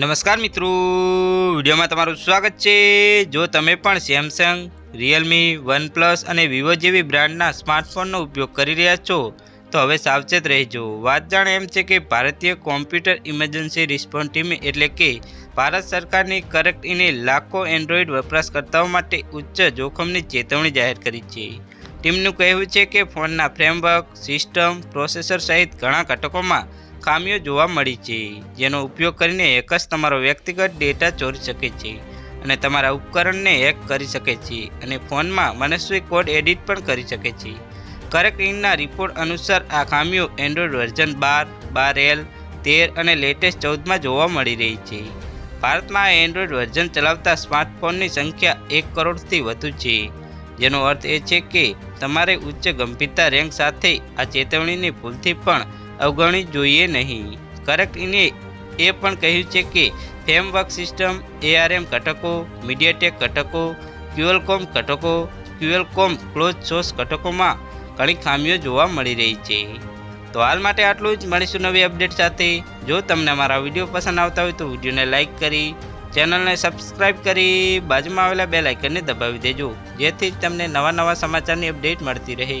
નમસ્કાર મિત્રો. વિડીયોમાં તમારું સ્વાગત છે. જો તમે પણ સેમસંગ રિયલમી વનપ્લસ અને વિવો જેવી બ્રાન્ડના સ્માર્ટફોનનો ઉપયોગ કરી રહ્યા છો, તો હવે સાવચેત રહેજો. વાત જાણે એમ છે કે ભારતીય કોમ્પ્યુટર ઇમરજન્સી રિસ્પોન્સ ટીમે એટલે કે ભારત સરકારની કરેક્ટ ઇને લાખો એન્ડ્રોઈડ વપરાશકર્તાઓ માટે ઉચ્ચ જોખમની ચેતવણી જાહેર કરી છે. ટીમનું કહેવું છે કે ફોનના ફ્રેમવર્ક, સિસ્ટમ, પ્રોસેસર સહિત ઘણા ઘટકોમાં ખામીઓ જોવા મળી છે, જેનો ઉપયોગ કરીને હેકર્સ તમારો વ્યક્તિગત ડેટા ચોરી શકે છે અને તમારા ઉપકરણને હેક કરી શકે છે અને ફોનમાં મનસ્વી કોડ એડિટ પણ કરી શકે છે. કરેક્ટ ઇનના રિપોર્ટ અનુસાર આ ખામીઓ એન્ડ્રોઈડ વર્ઝન બાર બાર એલ, તેર અને લેટેસ્ટ ચૌદમાં જોવા મળી રહી છે. ભારતમાં એન્ડ્રોઇડ વર્ઝન ચલાવતા સ્માર્ટફોનની સંખ્યા એક કરોડથી વધુ છે. જેનો અર્થ એ છે કે તમારે ઉચ્ચ ગંભીરતા રેન્ક સાથે આ ચેતવણીની ભૂલથી પણ અવગણવી જોઈએ નહીં. કરેક્ટ ઇને એ પણ કહ્યું છે કે ફ્રેમવર્ક સિસ્ટમ, એઆરએમ ઘટકો, મીડિયાટેક ઘટકો, ક્યુએલકોમ ઘટકો, ક્યુએલકોમ ક્લોઝ સોર્સ ઘટકોમાં ઘણી ખામીઓ જોવા મળી રહી છે. તો હાલ માટે આટલું જ. મળીશું નવી અપડેટ સાથે. જો તમને અમારા વીડિયો પસંદ આવતા હોય તો વિડીયોને લાઇક કરી, ચેનલને સબસ્ક્રાઇબ કરી, બાજુમાં આવેલા બે લાઇકનને દબાવી દેજો. જેથી તમને નવા નવા સમાચારની અપડેટ મળતી રહે.